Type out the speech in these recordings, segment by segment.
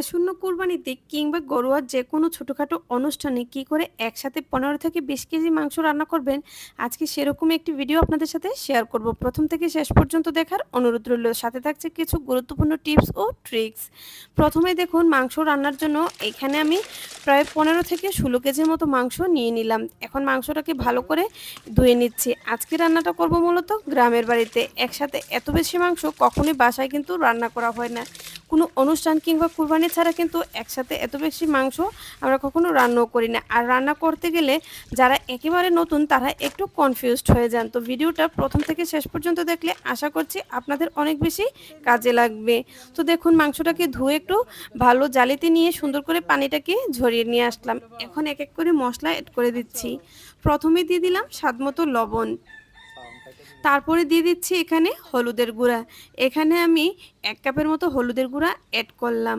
আসন্ন কোরবানিতে কিংবা ঘরোয়া যে কোনো ছোটোখাটো অনুষ্ঠানে কি করে একসাথে পনেরো থেকে বিশ কেজি মাংস রান্না করবেন, আজকে সেরকম একটি ভিডিও আপনাদের সাথে শেয়ার করব। প্রথম থেকে শেষ পর্যন্ত দেখার অনুরোধ রইল। সাথে থাকছে কিছু গুরুত্বপূর্ণ টিপস ও ট্রিক্স প্রথমে দেখুন মাংস রান্নার জন্য এখানে আমি প্রায় পনেরো থেকে ষোলো কেজির মতো মাংস নিয়ে নিলাম। এখন মাংসটাকে ভালো করে ধুয়ে নিচ্ছি। আজকে রান্নাটা করব মূলত গ্রামের বাড়িতে। একসাথে এত বেশি মাংস কখনোই বাসায় কিন্তু রান্না করা হয় না। কোনো অনুষ্ঠান কিংবা কুরবানি ছাড়া কিন্তু একসাথে এত বেশি মাংস আমরা কখনো রান্নাও করি না। আর রান্না করতে গেলে যারা একেবারে নতুন, তারা একটু কনফিউজড হয়ে যান। তো ভিডিওটা প্রথম থেকে শেষ পর্যন্ত দেখলে আশা করছি আপনাদের অনেক বেশি কাজে লাগবে। তো দেখুন, মাংসটাকে ধুয়ে একটু ভালো জালিতে নিয়ে সুন্দর করে পানিটাকে ঝরিয়ে নিয়ে আসলাম। এখন এক এক করে মশলা অ্যাড করে দিচ্ছি। প্রথমে দিয়ে দিলাম স্বাদ মতো লবণ। তারপরে দিয়ে দিচ্ছি এখানে হলুদের গুঁড়া। এখানে আমি এক কাপের মতো হলুদের গুঁড়া অ্যাড করলাম।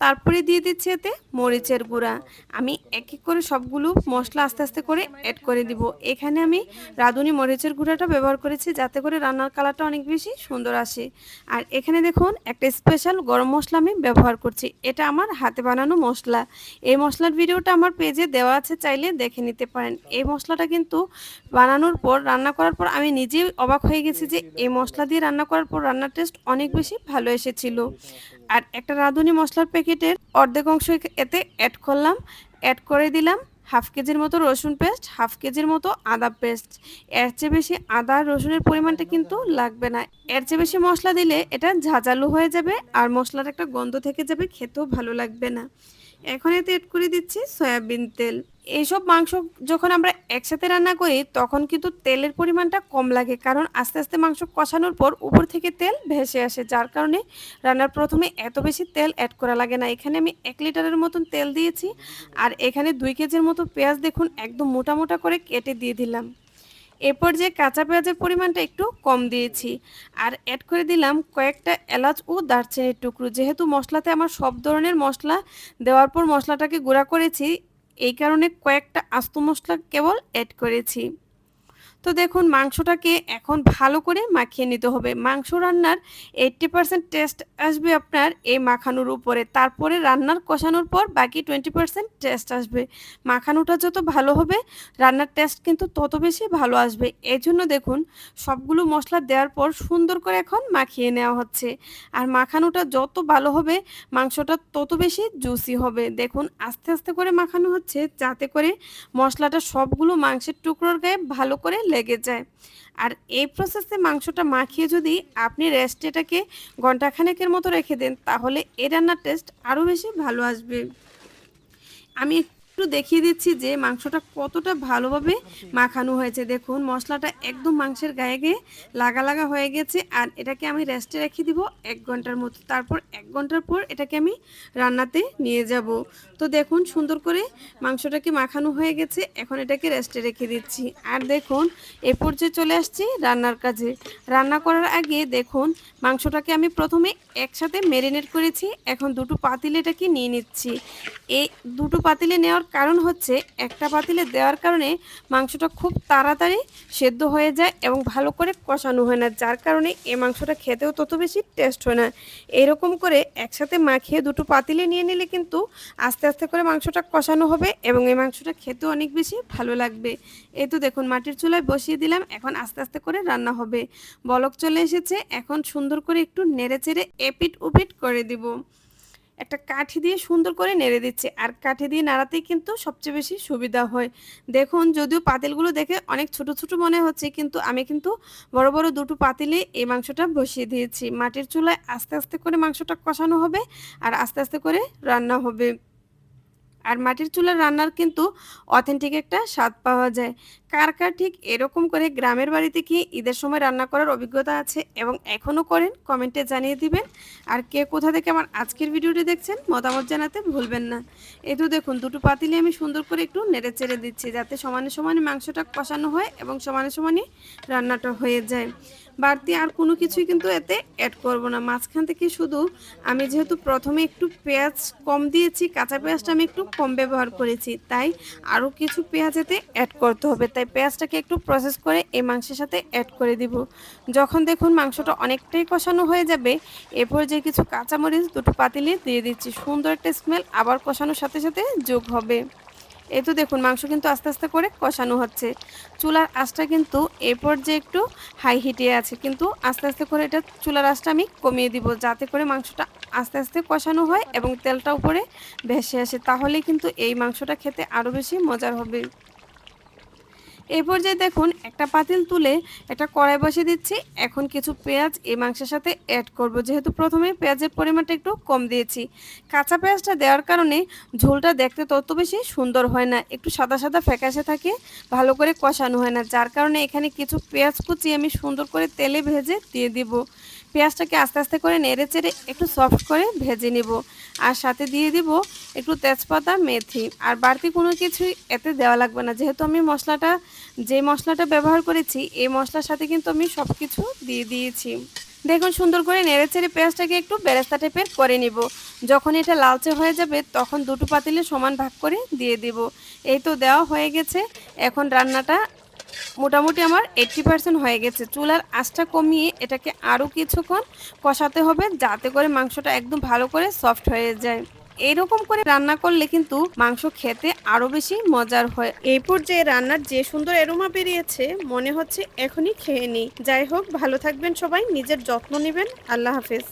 তারপরে দিয়ে দিচ্ছি এতে মরিচের গুঁড়া। আমি এক এক করে সবগুলো মশলা আস্তে আস্তে করে অ্যাড করে দিব। এখানে আমি রাঁধুনি মরিচের গুঁড়াটা ব্যবহার করেছি যাতে করে রান্নার কালারটা অনেক বেশি সুন্দর আসে। আর এখানে দেখুন, একটা স্পেশাল গরম মশলা আমি ব্যবহার করছি। এটা আমার হাতে বানানো মশলা। এই মশলার ভিডিওটা আমার পেজে দেওয়া আছে, চাইলে দেখে নিতে পারেন। এই মশলাটা কিন্তু বানানোর পর, রান্না করার পর আমি নিজেই অবাক হয়ে গেছি যে এই মশলা দিয়ে রান্না করার পর রান্নার টেস্ট অনেক বেশি ভালো এসেছিল। আর একটা রাঁধুনি মশলার প্যাকেটের অর্ধেক অংশ এতে অ্যাড করলাম। অ্যাড করে দিলাম হাফ কেজির মতো রসুন পেস্ট হাফ কেজির মতো আদা পেস্ট এর চেয়ে বেশি আদা রসুনের পরিমাণটা কিন্তু লাগবে না। এর চেয়ে বেশি মশলা দিলে এটা ঝাঁঝালু হয়ে যাবে আর মশলার একটা গন্ধ থেকে যাবে, খেতেও ভালো লাগবে না। এখন এতে এড করে দিচ্ছি, সয়াবিন তেল। এইসব মাংস যখন আমরা একসাথে রান্না করি, তখন কিন্তু তেলের পরিমাণটা কম লাগে, কারণ আস্তে আস্তে মাংস কষানোর পর উপর থেকে তেল ভেসে আসে, যার কারণে রান্নার প্রথমে এত বেশি তেল অ্যাড করা লাগে না। এখানে আমি এক লিটারের মতন তেল দিয়েছি, আর এখানে দুই কেজির মতো পেঁয়াজ দেখুন, একদম মোটা মোটা করে কেটে দিয়ে দিলাম। এরপর যে কাঁচা পেঁয়াজের পরিমাণটা একটু কম দিয়েছি। আর অ্যাড করে দিলাম কয়েকটা এলাচ ও দারচিনির টুকরো। যেহেতু মশলাতে আমার সব ধরনের মশলা দেওয়ার পর মশলাটাকে গুঁড়া করেছি, এই কারণে কয়েকটা আস্ত মশলা কেবল অ্যাড করেছি। তো দেখুন মাংসটাকে এখন ভালো করে মাখিয়ে নিতে হবে। মাংস রান্নার এইট্টি পারসেন্ট টেস্ট আসবে আপনার এই মাখানোর উপরে। তারপরে রান্নার কষানোর পর বাকি টোয়েন্টি পারসেন্ট টেস্ট আসবে। মাখানোটা যত ভালো হবে, রান্নার টেস্ট কিন্তু তত বেশি ভালো আসবে। এই জন্য দেখুন সবগুলো মশলা দেওয়ার পর সুন্দর করে এখন মাখিয়ে নেওয়া হচ্ছে। আর মাখানোটা যত ভালো হবে, মাংসটা তত বেশি জুসি হবে। দেখুন আস্তে আস্তে করে মাখানো হচ্ছে, যাতে করে মশলাটা সবগুলো মাংসের টুকরোর গায়ে ভালো করে লেগে যায়। আর এই প্রসেসে মাংসটা মাখিয়ে যদি আপনি রেস্টেটাকে ঘন্টাখানেকের মতো রেখে দেন, তাহলে এ রান্নার টেস্ট আরও বেশি ভালো আসবে। আমি একটু দেখিয়ে দিচ্ছি যে মাংসটা কতটা ভালোভাবে মাখানো হয়েছে। দেখুন, মশলাটা একদম মাংসের গায়ে গিয়ে লাগা লাগা হয়ে গেছে আর এটাকে আমি রেস্টে রেখে দিব এক ঘণ্টার মতো। তারপর এক ঘণ্টার পর এটাকে আমি রান্নাতে নিয়ে যাব। তো দেখুন, সুন্দর করে মাংসটাকে মাখানো হয়ে গেছে। এখন এটাকে রেস্টে রেখে দিচ্ছি। আর দেখুন, এ পর্যায়ে চলে আসছি রান্নার কাজে। রান্না করার আগে দেখুন, মাংসটাকে আমি প্রথমে একসাথে মেরিনেট করেছি। এখন দুটো পাতিলে এটাকে নিয়ে নিচ্ছি। এই দুটো পাতিলে নেওয়ার কারণ হচ্ছে একটা পাতিলে দেওয়ার কারণে মাংসটা খুব তাড়াতাড়ি সেদ্ধ হয়ে যায় এবং ভালো করে কষানো হয় না। যার কারণে এই মাংসটা খেতেও তত বেশি টেস্ট হয় না। এরকম করে একসাথে মাখিয়ে দুটো পাতিলে নিয়ে নিলে কিন্তু আস্তে আস্তে করে মাংসটা কষানো হবে এবং এই মাংসটা খেতেও অনেক বেশি ভালো লাগবে। এই তো দেখুন, মাটির চুলায় বসিয়ে দিলাম, এখন আস্তে আস্তে করে রান্না হবে। বলক চলে এসেছে, এখন সুন্দর করে একটু নেড়ে চেড়ে এপিট উপিট করে দিব। একটা কাঠি দিয়ে সুন্দর করে নেড়ে দিচ্ছে। আর কাঠি দিয়ে নাড়াতেই কিন্তু সবচেয়ে বেশি সুবিধা হয়। দেখুন, যদিও পাতিলগুলো দেখে অনেক ছোট ছোট মনে হচ্ছে, কিন্তু আমি কিন্তু বড় বড় দুটো পাতিলে এই মাংসটা বসিয়ে দিয়েছি। মাটির চুলায় আস্তে আস্তে করে মাংসটা কষানো হবে আর আস্তে আস্তে করে রান্না হবে। আর মাটির চুলার রান্নার কিন্তু অথেন্টিক একটা স্বাদ পাওয়া যায়। কার কার ঠিক এরকম করে গ্রামের বাড়িতে কি ঈদের সময় রান্না করার অভিজ্ঞতা আছে এবং এখনও করেন, কমেন্টে জানিয়ে দিবেন। আর কে কোথা থেকে আমার আজকের ভিডিওটি দেখছেন, মতামত জানাতে ভুলবেন না। এই তো দেখুন, দুটো পাতিলে আমি সুন্দর করে একটু নেড়ে চেড়ে দিচ্ছি যাতে সমানে সমানে মাংসটা কষানো হয় এবং সমানে সমানে রান্নাটা হয়ে যায়। বাড়তি আর কোনো কিছুই কিন্তু এতে অ্যাড করব না। মাঝখান থেকে শুধু আমি যেহেতু প্রথমে একটু পেঁয়াজ কম দিয়েছি, কাঁচা পেঁয়াজটা আমি একটু কম ব্যবহার করেছি, তাই আরও কিছু পেঁয়াজ এতে অ্যাড করতে হবে। তাই পেঁয়াজটাকে একটু প্রসেস করে এই মাংসের সাথে অ্যাড করে দিব। যখন দেখুন মাংসটা অনেকটাই কষানো হয়ে যাবে, এরপর যে কিছু কাঁচামরিচ, দুটো পাতিলে দিয়ে দিচ্ছি। সুন্দর একটা স্মেল আবার কষানোর সাথে সাথে যোগ হবে। এই তো দেখুন, মাংস কিন্তু আস্তে আস্তে করে কষানো হচ্ছে। চুলার আঁচটা কিন্তু এরপর যে একটু হাই হিটে আছে, কিন্তু আস্তে আস্তে করে এটা চুলার আঁচটা আমি কমিয়ে দিব, যাতে করে মাংসটা আস্তে আস্তে কষানো হয় এবং তেলটা উপরে ভেসে আসে। তাহলে কিন্তু এই মাংসটা খেতে আরও বেশি মজার হবে। এই পর্যায়ে দেখুন, একটা পাতিল তুলে একটা কড়াই বসিয়ে দিচ্ছি। এখন কিছু পেঁয়াজ এই মাংসের সাথে অ্যাড করব। যেহেতু প্রথমে পেঁয়াজের পরিমাণটা একটু কম দিয়েছি। কাঁচা পেঁয়াজটা দেওয়ার কারণে ঝোলটা দেখতে তত বেশি সুন্দর হয় না। একটু সাদা সাদা ফ্যাকাশে থাকে, ভালো করে কষানো হয় না। যার কারণে এখানে কিছু পেঁয়াজ কুচি আমি সুন্দর করে তেলে ভেজে দিয়ে দিব। পেঁয়াজটাকে আস্তে আস্তে করে নেড়ে চেড়ে একটু সফট করে ভেজে নিব। আর সাথে দিয়ে দিব একটু তেজপাতা, মেথি। আর বাড়তি কোনো কিছুই এতে দেওয়া লাগবে না। যেহেতু আমি মশলাটা, যে মশলাটা ব্যবহার করেছি, এই মশলার সাথে কিন্তু আমি সব কিছু দিয়ে দিয়েছি। দেখুন, সুন্দর করে নেড়ে চেড়ে পেঁয়াজটাকে একটু বেরেস্তা টাইপের করে নিব। যখন এটা লালচে হয়ে যাবে, তখন দুটো পাতিলে সমান ভাগ করে দিয়ে দিব। এই তো দেওয়া হয়ে গেছে। এখন রান্নাটা মোটামুটি আমার এইট্টি পার্সেন্ট হয়ে গেছে। চুলার আঁচটা কমিয়ে এটাকে আরও কিছুক্ষণ কষাতে হবে যাতে করে মাংসটা একদম ভালো করে সফট হয়ে যায়। এইরকম করে রান্না করলে কিন্তু মাংস খেতে আরও বেশি মজার হয়। এই পর্যায়ে রান্নার যে সুন্দর এরোমা বেরিয়েছে, মনে হচ্ছে এখনই খেয়ে নিই। যাই হোক, ভালো থাকবেন সবাই, নিজের যত্ন নেবেন। আল্লাহ হাফেজ।